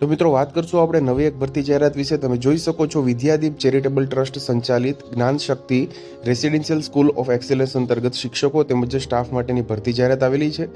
તો મિત્રો, વાત કરશું આપણે નવી એક ભરતી જાહેરાત વિશે. તમે જોઈ શકો છો વિદ્યાદીપ ચેરિટેબલ ટ્રસ્ટ સંચાલિત Gyan Shakti residential school of excellence અંતર્ગત શિક્ષકો તેમજ સ્ટાફ માટેની ભરતી જાહેરાત આવેલી છે.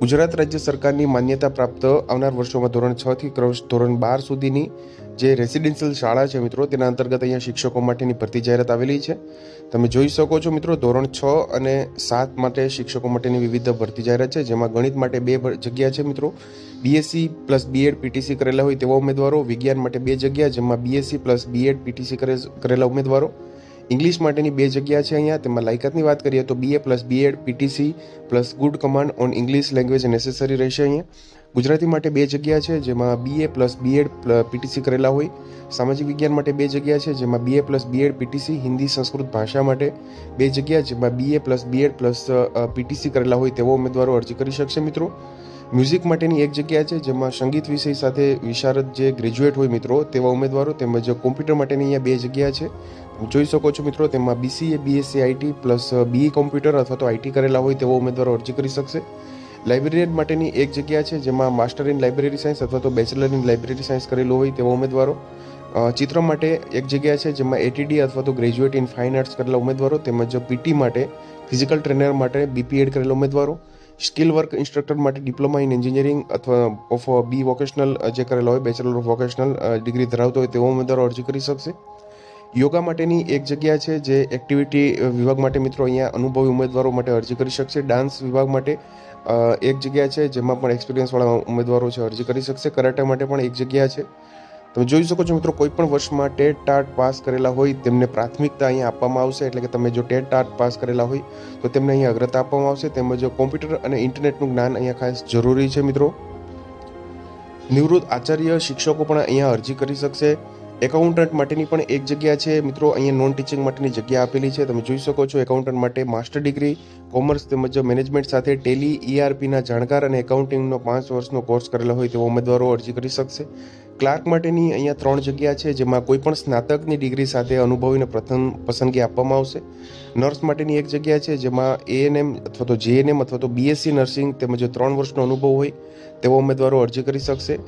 ગુજરાત રાજ્ય સરકારની માન્યતા પ્રાપ્ત આવનાર વર્ષોમાં ધોરણ છ થી ધોરણ બાર સુધીની જે રેસિડેન્શિયલ શાળા છે મિત્રો, તેના અંતર્ગત અહીંયા શિક્ષકો માટેની ભરતી જાહેરાત આવેલી છે. તમે જોઈ શકો છો મિત્રો, ધોરણ છ અને સાત માટે શિક્ષકો માટેની વિવિધ ભરતી જાહેરાત છે, જેમાં ગણિત માટે બે જગ્યા છે મિત્રો. બીએસસી પ્લસ બીએડ પીટીસી કરેલા હોય તેવા ઉમેદવારો, વિજ્ઞાન માટે બે જગ્યા, જેમાં બીએસસી પ્લસ બીએડ પીટીસી કરેલા ઉમેદવારો. ઇંગ્લિશ માટેની બે જગ્યા છે અહીંયા. તેમાં લાયકાતની વાત કરીએ તો BA plus BEd PTC plus good command on English language necessary રહેશે અહીંયા. ગુજરાતી માટે બે જગ્યા છે, જેમાં બીએ પ્લસ બીએડ પીટીસી કરેલા હોય. સામાજિક વિજ્ઞાન માટે બે જગ્યા છે, જેમાં BA plus BEd PTC Hindi Sanskrit ભાષા માટે બે જગ્યા, જેમાં BA plus BEd plus PTC કરેલા હોય તેવો ઉમેદવારો અરજી કરી શકશે મિત્રો. મ્યુઝિક માટેની એક જગ્યા છે, જેમાં સંગીત વિષય સાથે વિશારદ જે ગ્રેજ્યુએટ હોય મિત્રો, તેવા ઉમેદવારો તેમજ કોમ્પ્યુટર માટેની અહીંયા બે જગ્યા છે. જોઈ શકો છો મિત્રો, તેમાં BCA BSc IT plus BE computer અથવા તો આઈટી કરેલા હોય તેવો ઉમેદવારો અરજી કરી શકશે. લાઇબ્રેરિયન માટેની એક જગ્યા છે, જેમાં માસ્ટર ઇન લાઇબ્રેરી સાયન્સ અથવા તો બેચલર ઇન લાઇબ્રેરી સાયન્સ કરેલું હોય તેવા ઉમેદવારો. ચિત્ર માટે એક જગ્યા છે, જેમાં એટીડી અથવા તો ગ્રેજ્યુએટ ઇન ફાઇન આર્ટ્સ કરેલા ઉમેદવારો તેમજ પીટી માટે ફિઝિકલ ટ્રેનર માટે બીપીએડ કરેલા ઉમેદવારો. સ્કિલ વર્ક ઇન્સ્ટ્રક્ટર માટે ડિપ્લોમા ઇન એન્જિનિયરિંગ અથવા ઓફ બી વોકેશનલ જે કરેલા હોય બેચલર ઓફ વોકેશનલ ડિગ્રી ધરાવતો હોય તેવો ઉમેદવારો અરજી કરી શકશે. યોગા માટેની એક જગ્યા છે જે એક્ટિવિટી વિભાગ માટે મિત્રો અહીંયા અનુભવી ઉમેદવારો માટે અરજી કરી શકશે. ડાન્સ વિભાગ માટે એક જગ્યા છે જેમાં પણ એક્સપિરિયન્સવાળા ઉમેદવારો છે અરજી કરી શકશે. કરાટે માટે પણ એક જગ્યા છે. તમે જોઈ શકો છો મિત્રો કોઈ પણ વર્ષમાં ટેટ ટાટ પાસ કરેલા હોય તેમને પ્રાથમિકતા અહીંયા આપવામાં આવશે. એટલે કે તમે જો ટેટ ટાટ પાસ કરેલા હોય તો તેમને અહીંયા અગ્રતા આપવામાં આવશે. તેમજ કોમ્પ્યુટર અને ઇન્ટરનેટનું જ્ઞાન અહીંયા ખાસ જરૂરી છે મિત્રો. નિવૃત્ત આચાર્ય શિક્ષકો પણ અહીંયા અરજી કરી શકશે. એકાઉન્ટન્ટ માટેની પણ એક જગ્યા છે. મિત્રો, અહીંયા નોન ટીચિંગ માટેની જગ્યા આપેલી છે. તમે જોઈ શકો છો એકાઉન્ટન્ટ માટે માસ્ટર ડિગ્રી, કોમર્સ તેમજ મેનેજમેન્ટ સાથે ટેલી ઈઆરપીના જાણકાર અને એકાઉન્ટિંગનો પાંચ વર્ષનો કોર્સ કરેલા હોય તેવા ઉમેદવારો અરજી કરી શકશે. ક્લાર્ક માટેની અહીંયા ત્રણ જગ્યા છે, જેમાં કોઈ પણ સ્નાતકની ડિગ્રી સાથે અનુભવીને પ્રથમ પસંદગી આપવામાં આવશે. નર્સ માટેની એક જગ્યા છે, જેમાં એએનએમ અથવા તો જેએનએમ અથવા તો બીએસસી નર્સિંગ તેમજ ત્રણ વર્ષનો અનુભવ હોય તેવા ઉમેદવારો અરજી કરી શકશે.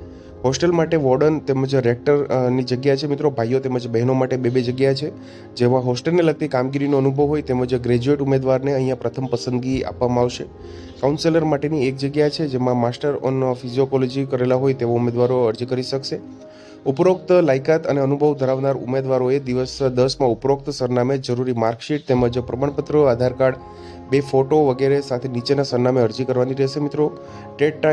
હોસ્ટેલ માટે વોર્ડન તેમજ રેક્ટર અ, જગ્યા છે. મિત્રો ભાઈઓ તેમજ બહેનો માટે બે બે જગ્યા છે. જેમાં હોસ્ટેલને લગતી કામગીરીનો અનુભવ હોય તેમજ ગ્રેજ્યુએટ ઉમેદવારને અહીંયા પ્રથમ પસંદગી આપવામાં આવશે. કાઉન્સેલર માટેની એક જગ્યા છે જેમાં માસ્ટર ઓન ફિઝિયોકોલોજી કરેલા હોય તેવા ઉમેદવારો અરજી કરી શકશે. ઉપરોક્ત લાયકાત અને અનુભવ ધરાવનાર ઉમેદવારોએ દિવસ દસમાં ઉપરોક્ત સરનામે જરૂરી માર્કશીટ તેમજ પ્રમાણપત્રો, આધાર કાર્ડ, બે ફોટો વગેરે સાથે નીચેના સરનામે અરજી કરવાની રહેશે મિત્રો. ટેટ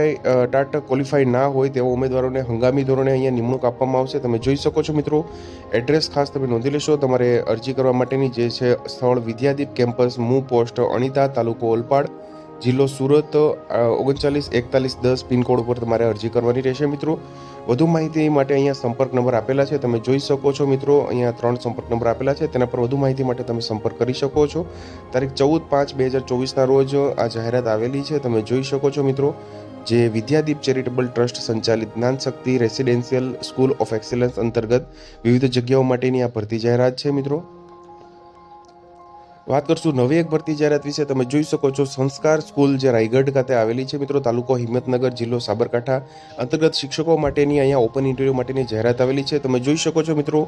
ટાટ ક્વોલિફાઈ ના હોય તેવા ઉમેદવારોને હંગામી ધોરણે અહીંયા નિમણૂક આપવામાં આવશે. તમે જોઈ શકો છો મિત્રો, એડ્રેસ ખાસ તમે નોંધી લેશો. તમારે અરજી કરવા માટેની જે છે સ્થળ વિદ્યાદીપ કેમ્પસ, મૂ પોસ્ટ, અણીતા તાલુકો ઓલપાડ. જિલ્લો સુરત ઓગણચાલીસ, એકતાલીસ, દસ પિનકોડ ઉપર તમારે અરજી કરવાની રહેશે મિત્રો. વધુ માહિતી માટે અહીંયા સંપર્ક નંબર આપેલા છે, તમે જોઈ શકો છો મિત્રો, અહીંયા ત્રણ સંપર્ક નંબર આપેલા છે, તેના પર વધુ માહિતી માટે તમે સંપર્ક કરી શકો છો. તારીખ ચૌદ પાંચ બે હજાર ચોવીસના રોજ આ જાહેરાત આવેલી છે, તમે જોઈ શકો છો મિત્રો, જે વિદ્યાદીપ ચેરિટેબલ ટ્રસ્ટ સંચાલિત Gyanshakti residential school of excellence અંતર્ગત વિવિધ જગ્યાઓ માટેની આ ભરતી જાહેરાત છે મિત્રો. વાત કરશું નવી એક ભરતી જાહેરાત વિશે. તમે જોઈ શકો છો સંસ્કાર સ્કૂલ જે રાયગઢ ખાતે આવેલી છે. મિત્રો, તાલુકો હિંમતનગર જિલ્લો સાબરકાંઠા. અંતર્ગત શિક્ષકો માટેની અહીંયા ઓપન ઇન્ટરવ્યૂ માટેની જાહેરાત આવેલી છે. તમે જોઈ શકો છો મિત્રો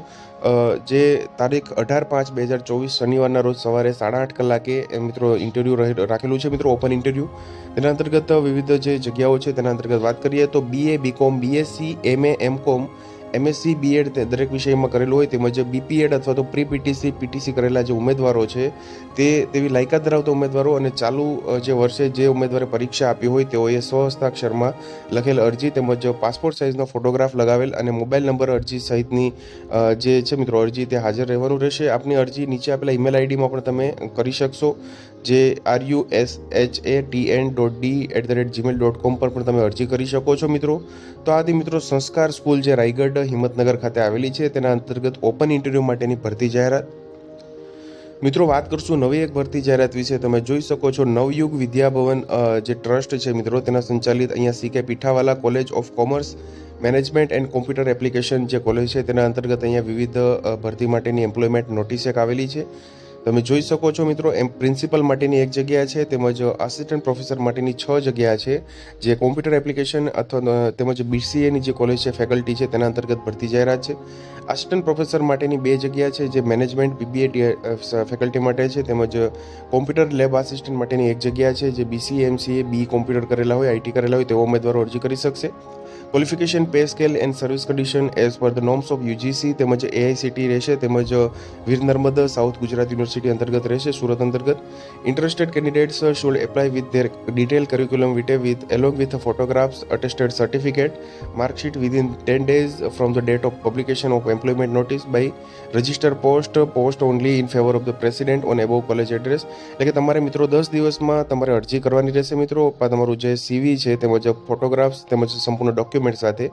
જે તારીખ અઢાર પાંચ બે હજાર ચોવીસ શનિવારના રોજ સવારે સાડા આઠ કલાકે મિત્રો ઇન્ટરવ્યૂ રાખેલું છે. મિત્રો ઓપન ઇન્ટરવ્યૂ તેના અંતર્ગત વિવિધ જે જગ્યાઓ છે, તેના અંતર્ગત વાત કરીએ તો BA BCom BSc MA MCom MSc BEd તે દરેક વિષયમાં કરેલું હોય તેમજ બીપીએડ અથવા તો પ્રી પીટીસી પીટીસી કરેલા જે ઉમેદવારો છે, તે તેવી લાયકાત ધરાવતા ઉમેદવારો અને ચાલુ જે વર્ષે જે ઉમેદવારે પરીક્ષા આપી હોય તેઓએ સ્વહસ્તાક્ષરમાં લખેલ અરજી તેમજ પાસપોર્ટ સાઇઝનો ફોટોગ્રાફ લગાવેલ અને મોબાઈલ નંબર અરજી સહિતની જે છે મિત્રો અરજી તે હાજર રહેવાનું રહેશે. આપની અરજી નીચે આપેલા ઈમેલ આઈડીમાં પણ તમે કરી શકશો. J R U S H A T N dot D at the rate Gmail dot com પર પણ તમે અરજી કરી શકો છો, મિત્રો. તો આ મિત્રો, સંસ્કાર સ્કૂલ જે રાયગઢ, હિંમતનગર ખાતે આવેલી છે, તેના અંતર્ગત ઓપન ઇન્ટરવ્યૂ માટેની ભરતી જાહેરાત. મિત્રો, વાત કરશું નવી એક ભરતી જાહેરાત વિશે. તમે જોઈ શકો છો નવયુગ વિદ્યાભવન જે ટ્રસ્ટ છે મિત્રો, તેના સંચાલિત અહીંયા CK Pithawala college of commerce management and computer application જે કોલેજ છે, તેના અંતર્ગત અહીંયા વિવિધ ભરતી માટેની એમ્પ્લોયમેન્ટ નોટિસ એક આવેલી છે. તમે જોઈ શકો છો મિત્રો, એમ પ્રિન્સિપલ માટેની એક જગ્યા છે, તેમજ આસિસ્ટન્ટ પ્રોફેસર માટેની છ જગ્યા છે, જે કોમ્પ્યુટર એપ્લિકેશન અથવા તેમજ બીસીએની જે કોલેજ છે ફેકલ્ટી છે, તેના અંતર્ગત ભરતી જાહેરાત છે. આસિસ્ટન્ટ પ્રોફેસર માટેની બે જગ્યા છે, જે મેનેજમેન્ટ બીબીએ ફેકલ્ટી માટે છે, તેમજ કોમ્પ્યુટર લેબ આસિસ્ટન્ટ માટેની એક જગ્યા છે, જે બીસીએ એમસીએ બી કોમ્પ્યુટર કરેલા હોય આઈટી કરેલા હોય, તેવા ઉમેદવારો અરજી કરી શકશે. Qualification pay scale and service condition as per the norms of UGC તેમજ એઆઈસીટી રહેશે, તેમજ વીર નર્મદ સાઉથ ગુજરાત યુનિવર્સિટી અંતર્ગત રહેશે, સુરત અંતર્ગત. Interested candidates should apply with their detail curriculum vitae with along with photographs attested certificate marksheet within ten days from the date of publication of employment notice by register post post only in favour of the president on above college address એટલે કે તમારે મિત્રો દસ દિવસમાં તમારે અરજી કરવાની રહેશે મિત્રો. તમારું જે સીવી છે તેમજ ફોટોગ્રાફ્સ તેમજ સંપૂર્ણ ડોક્યુમેન્ટ સાથે,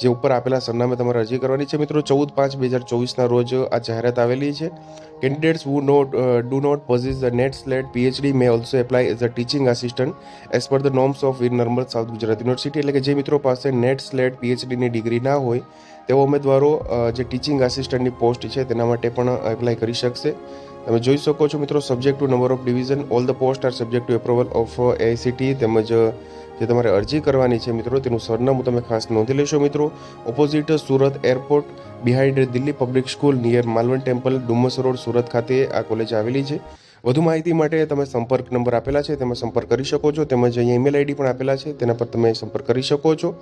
જે ઉપર આપેલા સરનામે તમારે અરજી કરવાની છે. મિત્રો, ચૌદ પાંચ બે હજાર ચોવીસના રોજ આ જાહેરાત આવેલી છે. Candidates who not do not possess the NET SLET PhD may also apply as a teaching assistant as per the norms of of Narmad South Gujarat university એટલે કે જે મિત્રો પાસે નેટ સ્લેટ પીએચડીની ડિગ્રી ના હોય તેવા ઉમેદવારો જે ટીચિંગ આસિસ્ટન્ટની પોસ્ટ છે, તેના માટે પણ એપ્લાય કરી શકશે. તમે જોઈ શકો છો મિત્રો subject to number of division all the post are subject to approval of AICTE તેમજ જે તમારે અરજી કરવાની છે મિત્રો, તેનું સરનામું તમે ખાસ નોંધી લેશો મિત્રો. Opposite Surat airport behind Delhi public school near Malvan temple Dumas road Surat ખાતે આ કોલેજ આવેલી છે. વધુ માહિતી માટે તમે સંપર્ક નંબર આપેલા છે, તેમાં સંપર્ક કરી શકો છો, તેમજ અહીંયા ઈમેલ આઈડી પણ આપેલા છે, તેના પર તમે સંપર્ક કરી શકો છો.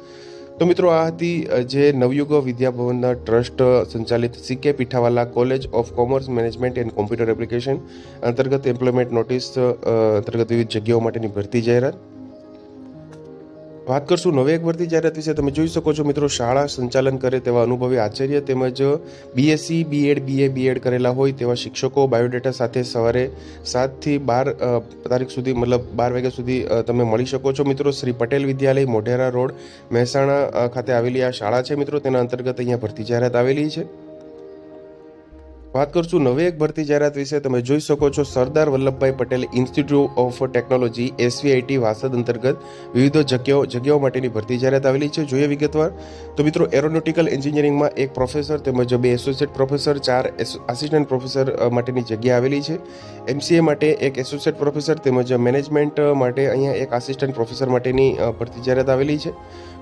તો મિત્રો આ હતી જે નવયુગ વિદ્યાભવનના ટ્રસ્ટ સંચાલિત CK Pithawala college of commerce management and computer application અંતર્ગત એમ્પ્લોયમેન્ટ નોટિસ અંતર્ગત વિવિધ જગ્યાઓ માટેની ભરતી જાહેરાત. વાત કરશું નવી ભરતી જાહેરાત વિશે તમે જોઈ શકો છો મિત્રો, શાળા સંચાલન કરે તેવા અનુભવી આચાર્ય તેમજ બીએસસી બીએડ બીએ બીએડ કરેલા હોય તેવા શિક્ષકો બાયોડેટા સાથે સવારે સાતથી બાર તારીખ સુધી, મતલબ બાર વાગ્યા સુધી તમે મળી શકો છો. મિત્રો, શ્રી પટેલ વિદ્યાલય, મોઢેરા રોડ, મહેસાણા ખાતે આવેલી આ શાળા છે મિત્રો. તેના અંતર્ગત અહીંયા ભરતી જાહેરાત આવેલી છે. વાત કરશું નવી એક ભરતી જાહેરાત વિશે. તમે જોઈ શકો છો Sardar Vallabhbhai Patel institute of technology SVIT Vasad અંતર્ગત વિવિધ જગ્યાઓ જગ્યાઓ માટેની ભરતી જાહેરાત આવેલી છે. જોઈએ વિગતવાર. તો મિત્રો એરોનોટિકલ એન્જિનિયરિંગમાં એક પ્રોફેસર તેમજ બે એસોસિએટ પ્રોફેસર ચાર આસિસ્ટન્ટ પ્રોફેસર માટેની જગ્યા આવેલી છે. એમસીએ માટે એક એસોસિએટ પ્રોફેસર તેમજ મેનેજમેન્ટ માટે અહીંયા એક આસિસ્ટન્ટ પ્રોફેસર માટેની ભરતી જાહેરાત આવેલી છે.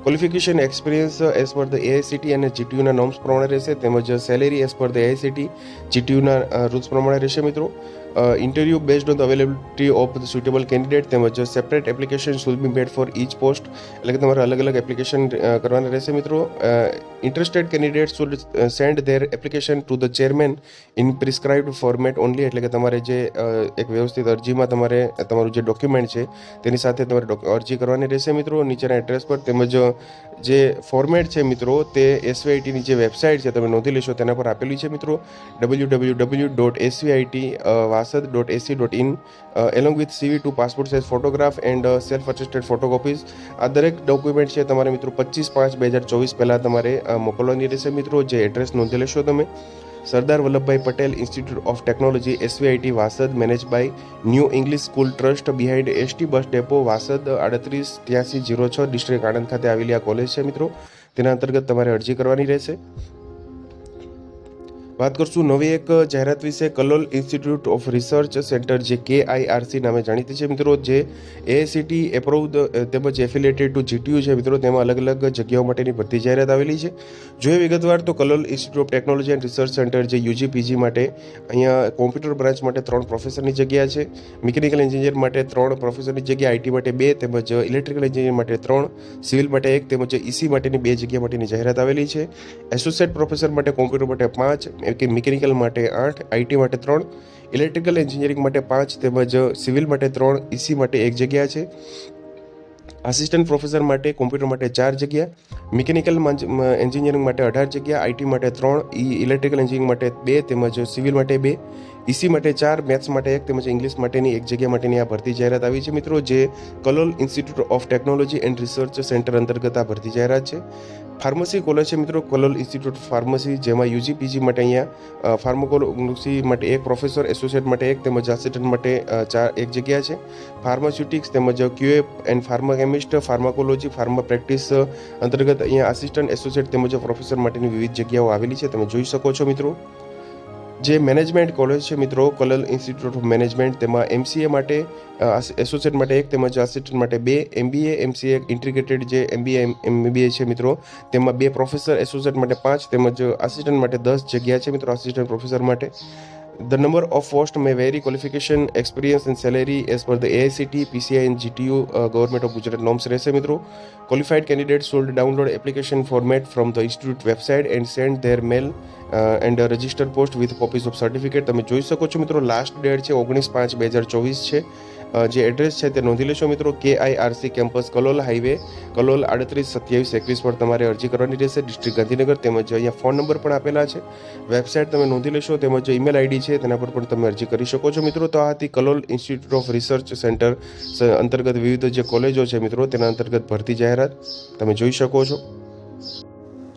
Qualification experience as per the AICTE અને જીટીયુના નોર્મ્સ પ્રમાણે રહેશે. તેમજ salary as per the AICTE જીટીયુના રૂલ્સ પ્રમાણે રહેશે મિત્રો. Interview based on the availability of the suitable candidate તેમજ separate application should be made for each post એટલે કે તમારે અલગ અલગ એપ્લિકેશન કરવાના રહેશે મિત્રો. Interested candidate should send their application to the chairman in prescribed format only એટલે કે તમારે જે એક વ્યવસ્થિત અરજીમાં તમારે, તમારું જે ડોક્યુમેન્ટ છે, તેની સાથે તમારે અરજી કરવાની રહેશે મિત્રો. નીચેના એડ્રેસ પર તેમજ, જે ફોર્મેટ છે મિત્રો, તે એસવીઆઈટીની જે વેબસાઇટ છે, તમે નોંધી લેશો, તેના પર આપેલી છે મિત્રો. W W W dot SVIT Vasad dot AC dot in along with CV two passport size photograph and self attested photocopies આ દરેક ડોક્યુમેન્ટ છે તમારે મિત્રો પચીસ પાંચ બે હજાર ચોવીસ પહેલાં તમારે મોકલવાની રહેશે મિત્રો. જે એડ્રેસ નોંધી લેશો તમે. Sardar Vallabhbhai Patel institute of technology SVIT Vasad manage by new English school trust behind ST bus depot Vasad આડત્રીસ ત્યાંસી જીરો છ ડિસ્ટ્રિક્ટ આણંદ ખાતે આવેલી આ કોલેજ છે મિત્રો. તેના અંતર્ગત તમારે અરજી કરવાની રહેશે. વાત કરશું નવી એક જાહેરાત વિશે. Kalol institute of research centre, જે કે આઈઆરસી નામે જાણીતી છે મિત્રો, જે એસીટી એપ્રુવડ તેમજ એફિલેટેડ ટુ જીટીયુ છે મિત્રો, તેમાં અલગ અલગ જગ્યાઓ માટેની ભરતી જાહેરાત આવેલી છે. જોઈએ વિગતવાર તો Kalol institute of technology and research centre, જે યુજી પીજી માટે અહીંયા કોમ્પ્યુટર બ્રાન્ચ માટે ત્રણ પ્રોફેસરની જગ્યા છે. મિકેનિકલ એન્જિનિયર માટે ત્રણ, પ્રોફેસરની જગ્યા આઈટી માટે બે, તેમજ ઇલેક્ટ્રિકલ એન્જિનિયર માટે ત્રણ, સિવિલ માટે એક, તેમજ ઈસી માટેની બે જગ્યા માટેની જાહેરાત આવેલી છે. એસોસિએટ પ્રોફેસર માટે કોમ્પ્યુટર માટે પાંચ કે મિકેનિકલ માટે આઠ, આઈટી માટે ત્રણ, ઇલેક્ટ્રિકલ એન્જિનિયરિંગ માટે પાંચ તેમજ સિવિલ માટે ત્રણ, ઈસી માટે એક જગ્યા છે. આસિસ્ટન્ટ પ્રોફેસર માટે કોમ્પ્યુટર માટે ચાર જગ્યા, મિકેનિકલ એન્જિનિયરિંગ માટે અઢાર જગ્યા, આઈટી માટે ત્રણ, ઈ, ઇલેક્ટ્રિકલ એન્જિનિયરિંગ માટે બે તેમજ સિવિલ માટે બે, ઈસી માટે ચાર, મેથ્સ માટે એક તેમજ ઇંગ્લિશ માટેની એક જગ્યા માટેની આ ભરતી જાહેરાત આવી છે મિત્રો, જે Kalol institute of technology and research centre અંતર્ગત આ ભરતી જાહેરાત છે. ફાર્મસી કોલેજ છે મિત્રો, કલોલ ઇન્સ્ટિટ્યૂટ ફાર્મસી, જેમાં યુજી, પીજી માટે અહીંયા ફાર્મકોલોજી માટે એક પ્રોફેસર, એસોસિએટ માટે એક, તેમજ આસિસ્ટન્ટ માટે ચાર એક જગ્યા છે. ફાર્માસ્યુટિક્સ તેમજ QA and pharma chemist, pharmacology, pharma practice અંતર્ગત અહીંયા આસિસ્ટન્ટ, એસોસિએટ તેમજ પ્રોફેસર માટેની વિવિધ જગ્યાઓ આવેલી છે. તમે જોઈ શકો છો મિત્રો. જે મેનેજમેન્ટ કોલેજ છે મિત્રો, કલલ ઇન્સ્ટિટ્યૂટ ઓફ મેનેજમેન્ટ, તેમાં એમસીએ માટે એસોસિએટ માટે એક, તેમજ આસિસ્ટન્ટ માટે બે એમબીએ એમસીએ ઇન્ટિગ્રેટેડ જે એમબીએ એમબીએ છે મિત્રો, તેમાં બે પ્રોફેસર એસોસિએટ માટે પાંચ, તેમજ આસિસ્ટન્ટ માટે દસ જગ્યા છે મિત્રો, આસિસ્ટન્ટ પ્રોફેસર માટે. The number of post may vary qualification, experience and salary as per the AICT, PCI and GTU uh, Government of Gujarat norms રહેશે મિત્રો qualified candidates should download application format from the institute website and send their mail uh, and a registered post with copies of certificate તમે જોઈ શકો છો મિત્રો last date છે ઓગણીસ પાંચ બે હજાર ચોવીસ છે જે એડ્રેસ છે તે નોંધી લેશો મિત્રો કે IRC campus, Kalol highway, Kalol આડત્રીસ, સત્યાવીસ, એકવીસ પર તમારે અરજી કરવાની રહેશે. ડિસ્ટ્રિક્ટ ગાંધીનગર તેમજ અહીંયા ફોન નંબર પણ આપેલા છે. વેબસાઇટ તમે નોંધી લેશો, તેમજ ઈમેલ આઈડી છે તેના પર પણ તમે અરજી કરી શકો છો મિત્રો. તો આ હતી Kalol institute of research centre અંતર્ગત વિવિધ જે કોલેજો છે મિત્રો, તેના અંતર્ગત ભરતી જાહેરાત તમે જોઈ શકો છો.